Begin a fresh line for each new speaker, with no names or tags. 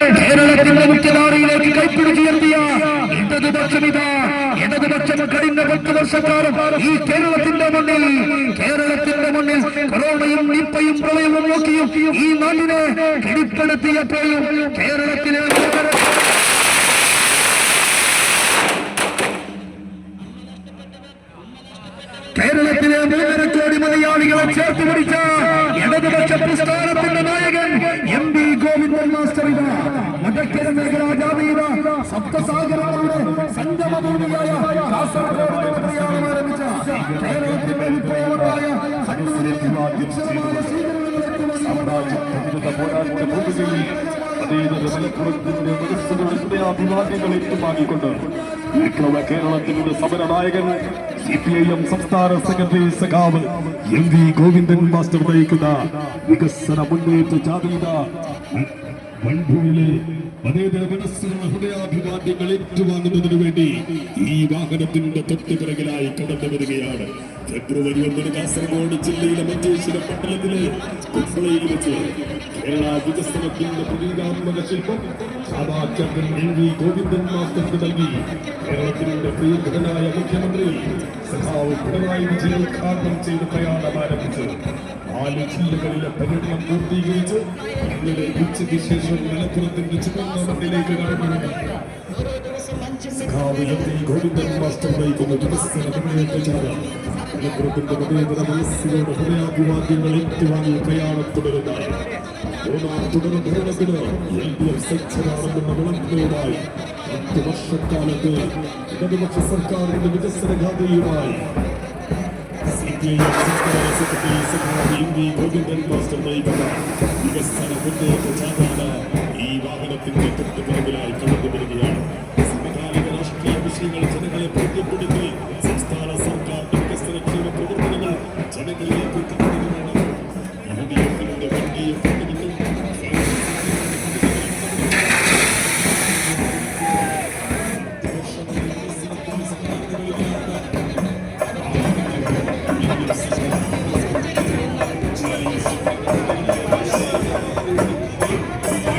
കേരളത്തിന്റെ മുഖ്യധാരയിലേക്ക് കൈപ്പിടിച്ചുയർത്തിയ ഇടതുപക്ഷമിത ഇടതുപക്ഷം കഴിഞ്ഞ പത്ത് വർഷക്കാലം ഈ കേരളത്തിന്റെ മണ്ണിൽ കേരളത്തിന്റെ മണ്ണിൽ കൊറോണയും നിപ്പയും പ്രളയവും നോക്കിയും ഈ നാടിനെ കിടിപ്പെടുത്തിയപ്പോഴും കേരളത്തിലെ കേരളത്തിലെ മൂന്നര കോടി മലയാളികളെ ചേർത്ത് പിടിച്ച ഇടതുപക്ഷ പ്രസ്ഥാനത്തിന്റെ നായകൻ എം പി ഗോവിന്ദൻ മാസ്റ്റർ ജാതീയ സപ്തസാഗരങ്ങളുടെ
സംഗമഭൂമിയായ കാസർഗോഡ് പ്രയാണം ആരംഭിച്ച കേരളത്തിന്റെ വിപ്ലവമായ ഹൃദയാഭിമാന്യങ്ങൾ ഏറ്റുവാങ്ങിക്കൊണ്ട് വിപ്ലവ കേരളത്തിലൂടെ സമരനായകൻ സി പി ഐ എം സംസ്ഥാന സെക്രട്ടറി സഖാവ് എം വി ഗോവിന്ദൻ മാസ്റ്റർ നയിക്കുന്ന വികസന മുന്നേറ്റ ജാതീയത മൺഭൂമിയിലെ മതേതര മനസ്സുകളുടെ ഹൃദയാഭിമാന്യങ്ങൾ ഏറ്റുവാങ്ങുന്നതിനു വേണ്ടി ഈ വാഹനത്തിന്റെ തൊട്ടുപിറകിലായി കടന്നു വരികയാണ്. ഫെബ്രുവരി ഒന്നിന് കാസർഗോഡ് ജില്ലയിലെ മഞ്ചേശ്വരം പട്ടണത്തിലെ കുമ്പളയിൽ വെച്ച് കേരള വികസനത്തിന്റെ പ്രതീകാത്മക ശില്പം സഭാചന്ദ്രൻ എൻ വി ഗോവിന്ദൻ മാസ്റ്റർക്ക് നൽകി. കേരളത്തിന്റെ പ്രിയഘടനായ മുഖ്യമന്ത്രി സഖാവ് പിണറായി വിജയൻ ഉദ്ഘാടനം ചെയ്ത് പ്രയാണം ആരംഭിച്ചു. നാല് ജില്ലകളിലെ പര്യടനം പൂർത്തീകരിച്ച് ഇന്നലെ ഉച്ചയ്ക്ക് ശേഷം മലപ്പുറത്തിന്റെ ചുവന്ന മണ്ണിലേക്ക് കടന്നു. ഗോവിന്ദൻ മാസ്റ്റർ നയിക്കുന്ന മുന്നേറ്റ ജാഥ മലപ്പുറത്തിന്റെ മതേതര മനസ്സുകളുടെ ഹൃദയാഭിവാദ്യങ്ങൾ ഏറ്റുവാങ്ങി പ്രയാണം തുടരുന്ന മൂന്നാം തുടർ ഭരണത്തിന്. എൽ ഡി എഫ് സജ്ജമാണെന്ന വിളംബരവുമായി പത്ത് വർഷക്കാലത്ത് ഇടതുപക്ഷ സർക്കാരിന്റെ വികസന ഗാഥയുമായി സി പി ഐ എം സംസ്ഥാന സെക്രട്ടറി സഖാവ് എം വി ഗോവിന്ദൻ മാസ്റ്റർ നയിക്കുന്ന വികസന മുന്നേറ്റ ചാമ്പാണ് ഈ വാഹനത്തിന്റെ തൊട്ടു പിറകിലായി കടന്നു വരികയാണ് സമകാലിക ജനങ്ങളെ ബോധ്യപ്പെടുത്തി Thank you.